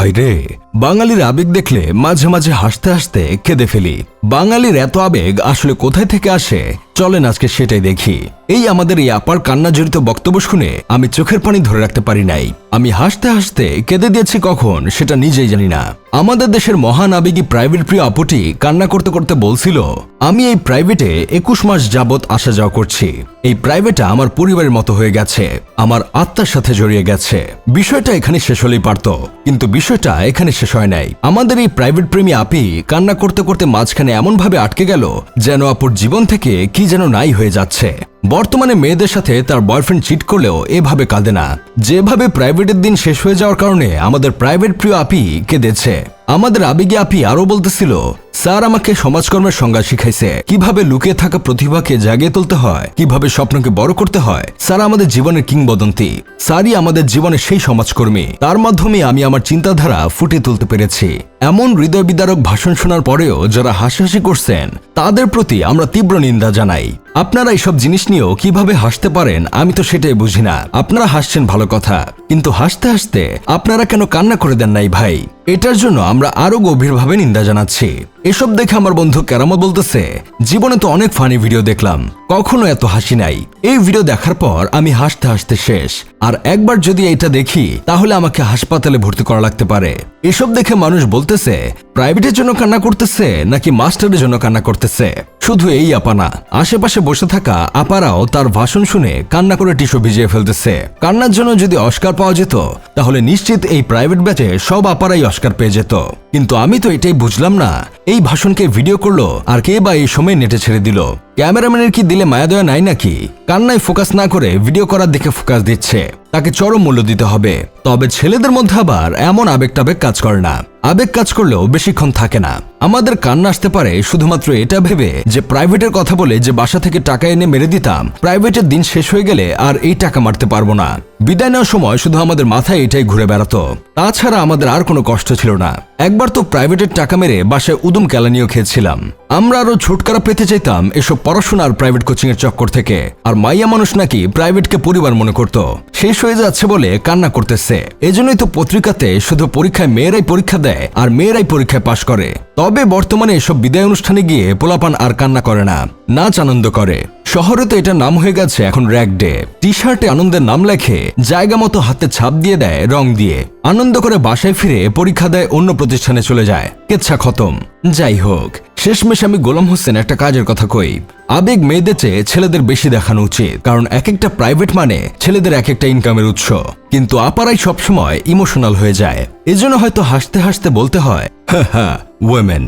ভাই রে বাঙালির আবেগ দেখলে মাঝে মাঝে হাসতে হাসতে কেঁদে ফেলি। বাঙালির এত আবেগ আসলে কোথায় থেকে আসে? চলেন আজকে সেটাই দেখি। এই আমাদের এই আপার কান্না জড়িত বক্তব্য শুনে আমি চোখের পানি ধরে রাখতে পারি নাই। আমি হাসতে হাসতে কেঁদে দিয়েছি কখন সেটা নিজেই জানি না। আমাদের দেশের মহান আবেগী প্রাইভেট প্রিয় আপুটি কান্না করতে করতে বলছিল, আমি এই প্রাইভেটে একুশ মাস যাবত আসা যাওয়া করছি। এই প্রাইভেটটা আমার পরিবারের মতো হয়ে গেছে। আমার আত্মার সাথে জড়িয়ে গেছে। বিষয়টা এখানে শেষ হলেই পারত। কিন্তু বিষয়টা এখানে শেষ হয় নাই। আমাদের এই প্রাইভেট প্রেমী আপি কান্না করতে করতে মাঝখানে এমনভাবে আটকে গেল যেন আপুর জীবন থেকে কি যেন নাই হয়ে যাচ্ছে। বর্তমানে মেয়েদের সাথে তার বয়ফ্রেন্ড চিট করলেও এভাবে কাঁদে না। যেভাবে প্রাইভেটের দিন শেষ হয়ে যাওয়ার কারণে আমাদের প্রাইভেট প্রিয় আপি কেঁদেছে। আমাদের আবেগে আপি আরও বলতেছিল, স্যার আমাকে সমাজকর্মের সংজ্ঞা শিখাইছে। কীভাবে লুকিয়ে থাকা প্রতিভাকে জাগিয়ে তুলতে হয়? কীভাবে স্বপ্নকে বড় করতে হয়? স্যার আমাদের জীবনের কিংবদন্তি। স্যারই আমাদের জীবনের সেই সমাজকর্মী। তার মাধ্যমে আমি আমার চিন্তাধারা ফুটিয়ে তুলতে পেরেছি। এমন হৃদয় বিদারক ভাষণ শোনার পরেও যারা হাসাহাসি করছেন, তাদের প্রতি আমরা তীব্র নিন্দা জানাই। আপনারা এইসব জিনিস নিয়েও কীভাবে হাসতে পারেন, আমি তো সেটাই বুঝি না। আপনারা হাসছেন ভালো কথা। কিন্তু হাসতে হাসতে আপনারা কেন কান্না করে দেন নাই ভাই? এটার জন্য আমরা আরও গভীরভাবে নিন্দা জানাচ্ছি। এসব দেখে আমার বন্ধু কেরামত বলতেছে, জীবনে তো অনেক ফানি ভিডিও দেখলাম। কখনো এত হাসি নাই। এই ভিডিও দেখার পর আমি হাসতে হাসতে শেষ। আর একবার যদি এটা দেখি, তাহলে আমাকে হাসপাতালে ভর্তি করা লাগতে পারে। এসব দেখে মানুষ বলতেছে, প্রাইভেটের জন্য কান্না করতেছে, নাকি মাস্টারের জন্য কান্না করতেছে? শুধু এই আপানা আশেপাশে বসে থাকা আপারাও তার ভাষণ শুনে কান্না করে টিস্যু ভিজিয়ে ফেলতেছে। কান্নার জন্য যদি অস্কার পাওয়া যেত, তাহলে নিশ্চিত এই প্রাইভেট ব্যাচে সব আপারাই অস্কার পেয়ে যেত। কিন্তু আমি তো এটাই বুঝলাম না এই ভাষণকে ভিডিও করল আর কে বা এই সময় নেটে ছেড়ে দিল। ক্যামেরাম্যানের কি দিলে মায়া দয়া নাই নাকি? কান্নায় ফোকাস না করে ভিডিও করার দিকে ফোকাস দিচ্ছে। তাকে চরম মূল্য দিতে হবে। তবে ছেলেদের মধ্যে আবার এমন আবেগ টাবেগ কাজ করে না। আবেগ কাজ করলেও বেশিক্ষণ থাকে না। আমাদের কান্না আসতে পারে শুধুমাত্র এটা ভেবে যে প্রাইভেটের কথা বলে যে বাসা থেকে টাকা এনে মেরে দিতাম, প্রাইভেটের দিন শেষ হয়ে গেলে আর এই টাকা মারতে পারব না। বিদায় নেওয়ার সময় শুধু আমাদের মাথায় এটাই ঘুরে বেড়াতো। তাছাড়া আমাদের আর কোনো কষ্ট ছিল না। একবার তো প্রাইভেটের টাকা মেরে বাসায় উদুম কেলানিও খেয়েছিলাম। আমরা আরও ছুটকারা পেতে চাইতাম এসব পড়াশোনা আর প্রাইভেট কোচিং এর চক্কর থেকে। আর মাইয়া মানুষ নাকি প্রাইভেটকে পরিবার মনে করত। শেষ হয়ে যাচ্ছে বলে কান্না করতেছে। এজন্যই তো পত্রিকাতে শুধু পরীক্ষায় মেয়েরাই পরীক্ষা দেয় আর মেয়েরাই পরীক্ষায় পাশ করে। তবে বর্তমানে এসব বিদায় অনুষ্ঠানে গিয়ে পোলাপান আর কান্না করে না। নাচ আনন্দ করে। শহরে তো এটা নাম হয়ে গেছে এখন র্যাক ডে টি শার্টে আনন্দের নাম লেখে, জায়গা মতো হাতে ছাপ দিয়ে দেয়, রং দিয়ে। আনন্দ করে বাসায় ফিরে পরীক্ষা দেয় অন্য প্রতিষ্ঠানে চলে যায়। কেচ্ছা খতম। যাই হোক, শেষমেশ আমি গোলাম হোসেন একটা কাজের কথা কই। আবেগ মেয়েদের চেয়ে ছেলেদের বেশি দেখানো উচিত, কারণ এক একটা প্রাইভেট মানে ছেলেদের এক একটা ইনকামের উৎস। কিন্তু আপারাই সবসময় ইমোশনাল হয়ে যায়। এজন্য হয়তো হাসতে হাসতে বলতে হয় হ্যাঁ হ্যাঁ ওয়েমেন